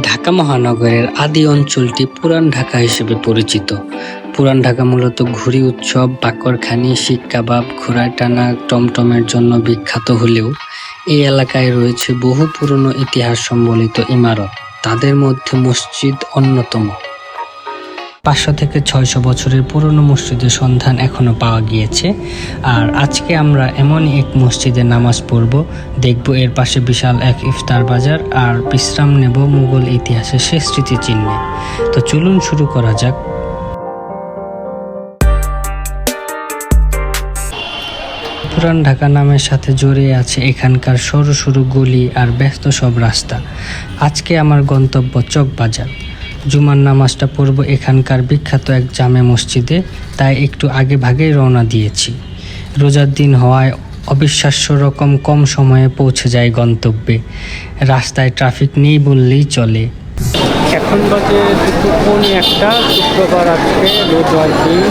ঢাকা মহানগরের আদি অঞ্চলটি পুরান ঢাকা হিসেবে পরিচিত। পুরান ঢাকা মূলত ঘুরি উৎসব, বাকরখানি, শিক কাবাব ঘোড়ায় টানা টমটমের জন্য বিখ্যাত হলেও এই এলাকায় রয়েছে বহু পুরনো ইতিহাস সম্বলিত ইমারত। তাদের মধ্যে মসজিদ অন্যতম। পাঁচশো থেকে ছয়শো বছরের পুরনো মসজিদের সন্ধান এখনও পাওয়া গিয়েছে। আর আজকে আমরা এমনই এক মসজিদে নামাজ পড়ব, দেখব এর পাশে বিশাল এক ইফতার বাজার আর বিশ্রাম নেব মুঘল ইতিহাসের শেষ স্মৃতিচিহ্নে। তো চলুন শুরু করা যাক। পুরান ঢাকা নামের সাথে জড়িয়ে আছে এখানকার সরু সরু গলি আর ব্যস্ত সব রাস্তা। আজকে আমার গন্তব্য চকবাজার। জুমার নামাজটা পড়ব এখানকার বিখ্যাত এক জামে মসজিদে, তাই একটু আগে ভাগেই রওনা দিয়েছি। রোজার দিন হওয়ায় অবিশ্বাস্য রকম কম সময়ে পৌঁছে যায় গন্তব্যে। রাস্তায় ট্রাফিক নেই বললেই চলে। এখন বাজে দুটো পৌনে একটা, শুক্রবার আজকে রোজার দিন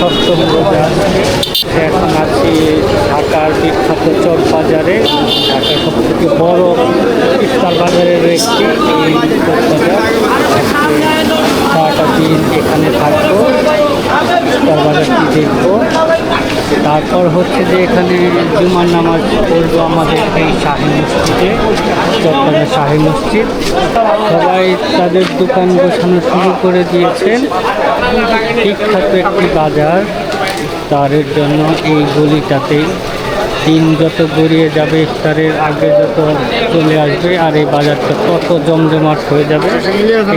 সপ্তম রোজা এখন আছি ঢাকার বিখ্যাত চক বাজারে ঢাকার সবথেকে বড় ইফতার বাজারের একটি এই চক বাজার। আজকে সারাটা দিন এখানে থাকব বাজারটি দেখব। তারপর হচ্ছে যে এখানে জুমার নামাজ পড়ব আমাদের এই শাহী মসজিদে, চট্টগ্রামের শাহী মসজিদ। সবাই তাদের দোকান গোছানো শুরু করে দিয়েছেন। বিখ্যাত একটি বাজার, তারের জন্য এই গলিটাতেই দিন যত গড়িয়ে যাবে ইফতারের, আগে যত চলে আসবে আর এই বাজারটা তত জমজমাট হয়ে যাবে।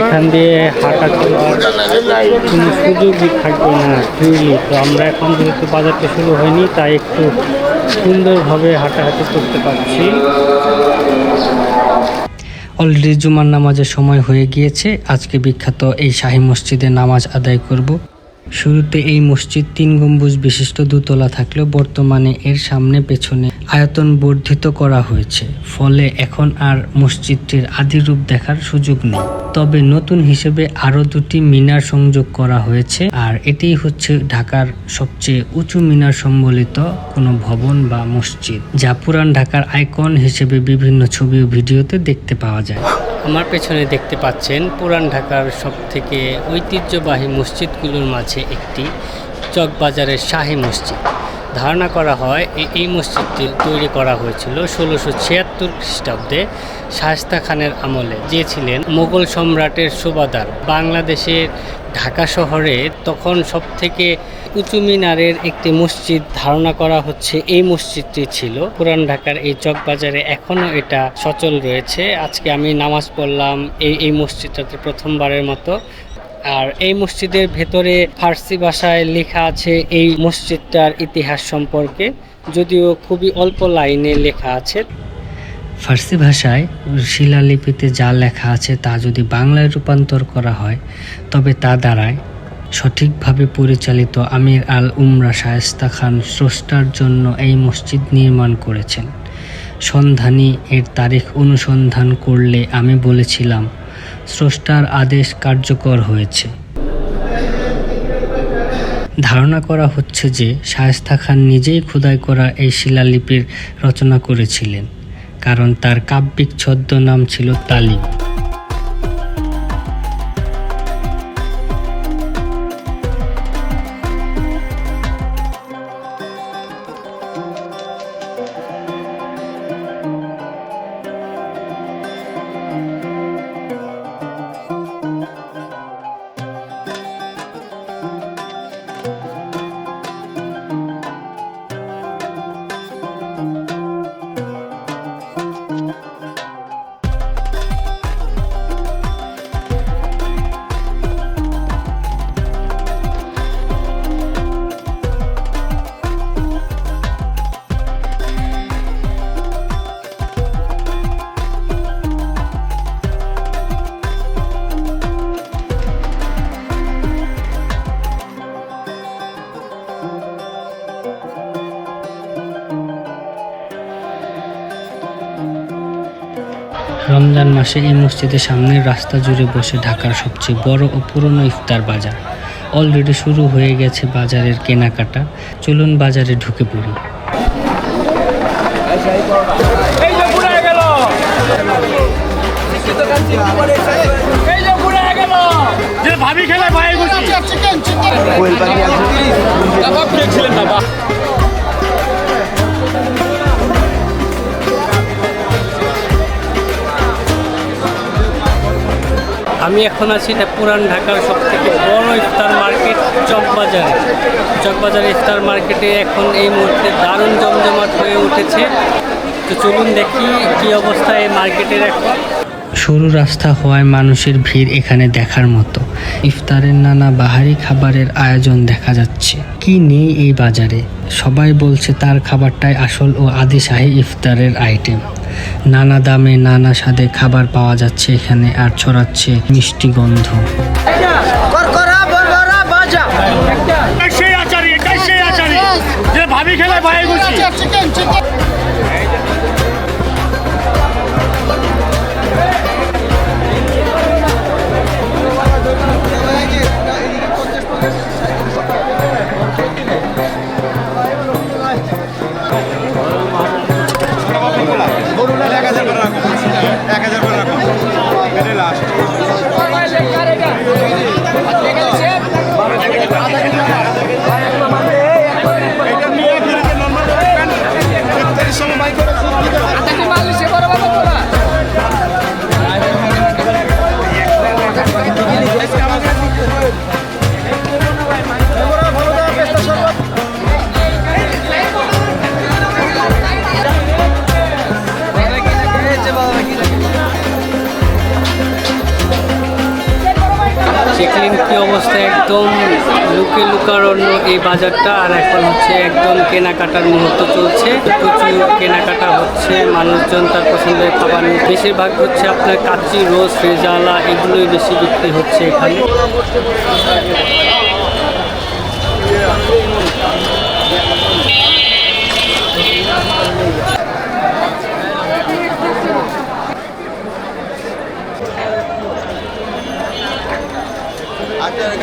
এখান দিয়ে হাঁটা চলার কোনো সুযোগই থাকবে না ফ্রিলি তো আমরা এখন যেহেতু বাজারটা শুরু হয়নি, তাই একটু সুন্দরভাবে হাঁটাহাঁটি করতে পারছি। অলরেডি জুমার নামাজের সময় হয়ে গিয়েছে। আজকে বিখ্যাত এই শাহী মসজিদে নামাজ আদায় করব। শুরুতে এই মসজিদ তিন গম্বুজ বিশিষ্ট দোতলা থাকলেও বর্তমানে এর সামনে পেছনে আয়তন বর্ধিত করা হয়েছে। ফলে এখন আর মসজিদটির আদি রূপ দেখার সুযোগ নেই। তবে নতুন হিসেবে আরও দুটি মিনার সংযোগ করা হয়েছে আর এটিই হচ্ছে ঢাকার সবচেয়ে উঁচু মিনার সম্বলিত কোনো ভবন বা মসজিদ, যা পুরান ঢাকার আইকন হিসেবে বিভিন্ন ছবি ও ভিডিওতে দেখতে পাওয়া যায়। আমার পেছনে দেখতে পাচ্ছেন পুরান ঢাকার সব থেকে ঐতিহ্যবাহী মসজিদগুলোর মাঝে একটি চকবাজারের শাহী মসজিদ। ধারণা করা হয় এই মসজিদটি তৈরি করা হয়েছিল ষোলোশো ছিয়াত্তর খ্রিস্টাব্দে শায়স্তা খানের আমলে। যে ছিলেন মোগল সম্রাটের সুবাদার। বাংলাদেশের ঢাকা শহরে তখন সব থেকে উঁচু মিনারের একটি মসজিদ ধারণা করা হচ্ছে এই মসজিদটি ছিল। পুরান ঢাকার এই চকবাজারে এখনও এটা সচল রয়েছে। আজকে আমি নামাজ পড়লাম এই এই মসজিদটাতে প্রথমবারের মতো। আর এই মসজিদের ভেতরে ফার্সি ভাষায় লেখা আছে এই মসজিদটার ইতিহাস সম্পর্কে, যদিও খুবই অল্প লাইনে লেখা আছে। ফার্সি ভাষায় শিলালিপিতে যা লেখা আছে তা যদি বাংলায় রূপান্তর করা হয়, তবে তা দ্বারায় সঠিকভাবে পরিচালিত আমির আল উমরা শায়েস্তা খান স্রষ্টার জন্য এই মসজিদ নির্মাণ করেছেন। সন্ধানী এর তারিখ অনুসন্ধান করলে আমি বলেছিলাম স্রষ্টার আদেশ কার্যকর হয়েছে। ধারণা করা হচ্ছে যে শায়েস্তা খান নিজেই খোদাই করা এই শিলালিপির রচনা করেছিলেন, কারণ তার কাব্যিক ছদ্মনাম ছিল তালিম। রমজান মাসে এই মসজিদের সামনের রাস্তা জুড়ে বসে ঢাকার সবচেয়ে বড় ও পুরনো ইফতার বাজার। অলরেডি শুরু হয়ে গেছে বাজারের কেনাকাটা। চলুন বাজারে ঢুকে পড়ি। এই যে পুড়ে গেল। যে ভাবি খেলে ভাই কোয়েল পাখি আমি এখন আছি এটা পুরান ঢাকার সব থেকে বড় ইফতার মার্কেট চকবাজার। চকবাজার ইফতার মার্কেটে এখন এই মুহূর্তে দারুণ জমজমাট হয়ে উঠেছে। তো চলুন দেখি কি অবস্থা এই মার্কেটের এখন। সরু রাস্তা হওয়ায় মানুষের ভিড় এখানে দেখার মতো। ইফতারের নানা বাহারি খাবারের আয়োজন দেখা যাচ্ছে। কি নেই এই বাজারে? সবাই বলছে তার খাবারটাই আসল ও আদিশাহী ইফতারের আইটেম। নানা দামে নানা স্বাদে খাবার পাওয়া যাচ্ছে এখানে আর ছড়াচ্ছে মিষ্টি গন্ধ। অবস্থা একদম লুকে লুকারণ্য এই বাজারটা। আর এখন হচ্ছে একদম কেনাকাটার মুহূর্ত চলছে। প্রচুর কেনাকাটা হচ্ছে, মানুষজন তার পছন্দের খাবার বেশিরভাগ হচ্ছে আপনার কাচি রোজ রেজালা এগুলোই বেশি বিক্রি হচ্ছে এখানে।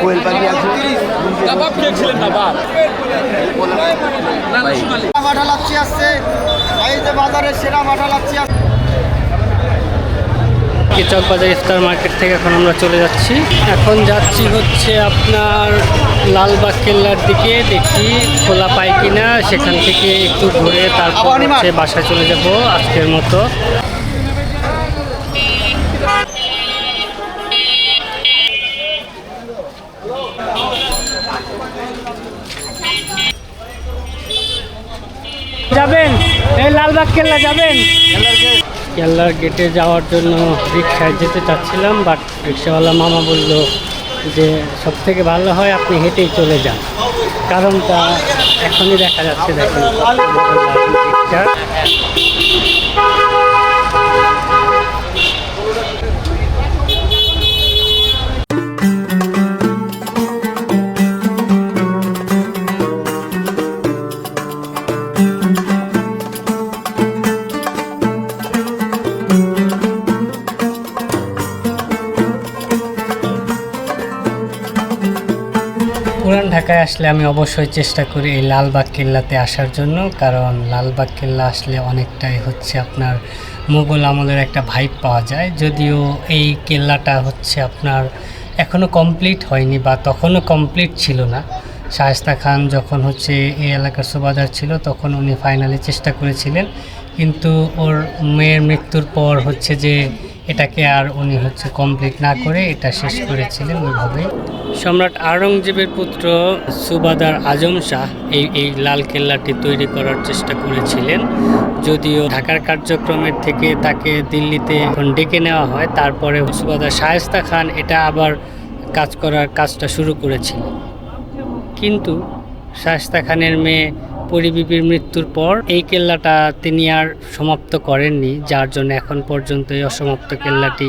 কোয়েল পাখি আছে লাচ্ছি আসছে এই যে বাজারের সেরা মাঠা লাচ্ছি আসছে চক বাজার ইফতার মার্কেট থেকে এখন আমরা চলে যাচ্ছি। এখন যাচ্ছি হচ্ছে আপনার লালবাগ কেল্লার দিকে। দেখি খোলা পাই কিনা সেখান থেকে একটু ঘুরে তারপর হচ্ছে বাসায় চলে যাব আজকের মতো। যাবেন? এই লালবাগ কেল্লা যাবেন কেল্লার গেটে যাওয়ার জন্য রিক্সায় যেতে চাচ্ছিলাম বাট রিক্সাওয়ালা মামা বলল যে সব থেকে ভালো হয় আপনি হেঁটেই চলে যান। কারণটা এখনই দেখা যাচ্ছে দেখুন। রিক্সা ঢাকায় আসলে আমি অবশ্যই চেষ্টা করি এই লালবাগ কেল্লাতে আসার জন্য, কারণ লালবাগ কেল্লা আসলে অনেকটাই হচ্ছে আপনার মুঘল আমলের একটা ভাইব পাওয়া যায়। যদিও এই কেল্লাটা হচ্ছে আপনার এখনও কমপ্লিট হয়নি বা তখনও কমপ্লিট ছিল না। শায়েস্তা খান যখন হচ্ছে এই এলাকার সুবাদার ছিল, তখন উনি ফাইনালি চেষ্টা করেছিলেন। কিন্তু ওর মেয়ের মৃত্যুর পর হচ্ছে যে এটাকে আর উনি হচ্ছে কমপ্লিট না করে এটা শেষ করেছিলেন ওইভাবেই সম্রাট আওরঙ্গজেবের পুত্র সুবাদার আজম শাহ এই এই লাল কেল্লাটি তৈরি করার চেষ্টা করেছিলেন। যদিও ঢাকার কার্যক্রমের থেকে তাকে দিল্লিতে যখন ডেকে নেওয়া হয়, তারপরে সুবাদার শায়েস্তা খান এটা আবার কাজ করার কাজটা শুরু করেছিলেন। কিন্তু শায়েস্তা খানের মেয়ে পরিবিবির মৃত্যুর পর এই কেল্লাটা তিনি আর সমাপ্ত করেননি, যার জন্য এখন পর্যন্ত এই অসমাপ্ত কেল্লাটি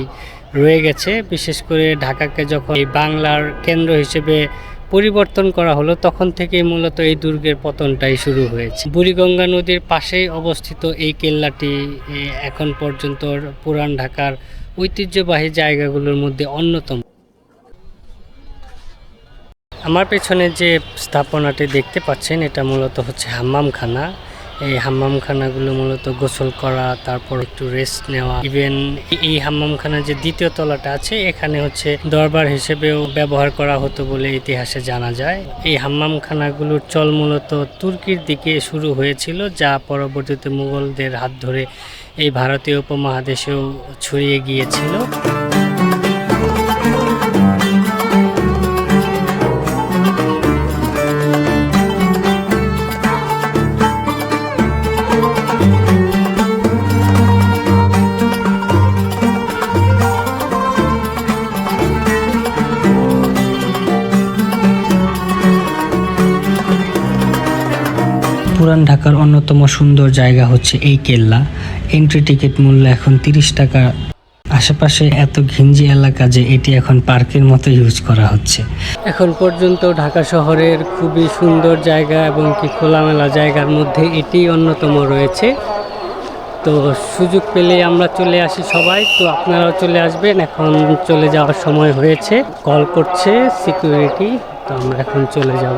রয়ে গেছে। বিশেষ করে ঢাকাকে যখন এই বাংলার কেন্দ্র হিসেবে পরিবর্তন করা হলো, তখন থেকেই মূলত এই দুর্গের পতনটাই শুরু হয়েছে। বুড়িগঙ্গা নদীর পাশেই অবস্থিত এই কেল্লাটি এখন পর্যন্ত পুরান ঢাকার ঐতিহ্যবাহী জায়গাগুলোর মধ্যে অন্যতম। আমার পেছনে যে স্থাপনাটি দেখতে পাচ্ছেন, এটা মূলত হচ্ছে হাম্মামখানা। এই হাম্মামখানাগুলো মূলত গোসল করা, তারপর একটু রেস্ট নেওয়া। ইভেন এই হাম্মামখানা যে দ্বিতীয় তলাটা আছে, এখানে হচ্ছে দরবার হিসেবেও ব্যবহার করা হতো বলে ইতিহাসে জানা যায়। এই হাম্মামখানাগুলোর চল মূলত তুর্কির দিকে শুরু হয়েছিল, যা পরবর্তীতে মুঘলদের হাত ধরে এই ভারতীয় উপমহাদেশেও ছড়িয়ে গিয়েছিল। পুরান ঢাকার অন্যতম সুন্দর জায়গা হচ্ছে এই কেল্লা। এন্ট্রি টিকিট মূল্য এখন তিরিশ টাকা। আশেপাশে এত ঘিঞ্জি এলাকা যে এটি এখন পার্কের মতো ইউজ করা হচ্ছে। এখন পর্যন্ত ঢাকা শহরের খুবই সুন্দর জায়গা এবং কি খোলামেলা জায়গার মধ্যে এটি অন্যতম রয়েছে। তো সুযোগ পেলে আমরা চলে আসি সবাই। তো আপনারাও চলে আসবেন। এখন চলে যাওয়ার সময় হয়েছে। কল করছে সিকিউরিটি তো আমরা এখন চলে যাব।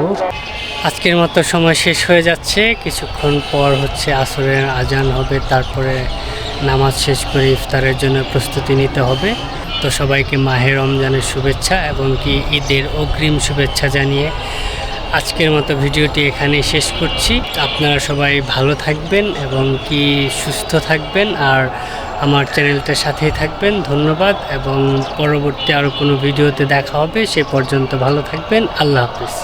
আজকের মতো সময় শেষ হয়ে যাচ্ছে। কিছুক্ষণ পর হচ্ছে আসরের আজান হবে। তারপরে নামাজ শেষ করে ইফতারের জন্য প্রস্তুতি নিতে হবে। তো সবাইকে মাহের রমজানের শুভেচ্ছা এবং কি ঈদের অগ্রিম শুভেচ্ছা জানিয়ে আজকের মতো ভিডিওটি এখানে শেষ করছি। আপনারা সবাই ভালো থাকবেন এবং কি সুস্থ থাকবেন, আর আমার চ্যানেলটার সাথেই থাকবেন। ধন্যবাদ, এবং পরবর্তী আরও কোনো ভিডিওতে দেখা হবে। সে পর্যন্ত ভালো থাকবেন। আল্লাহ হাফিজ।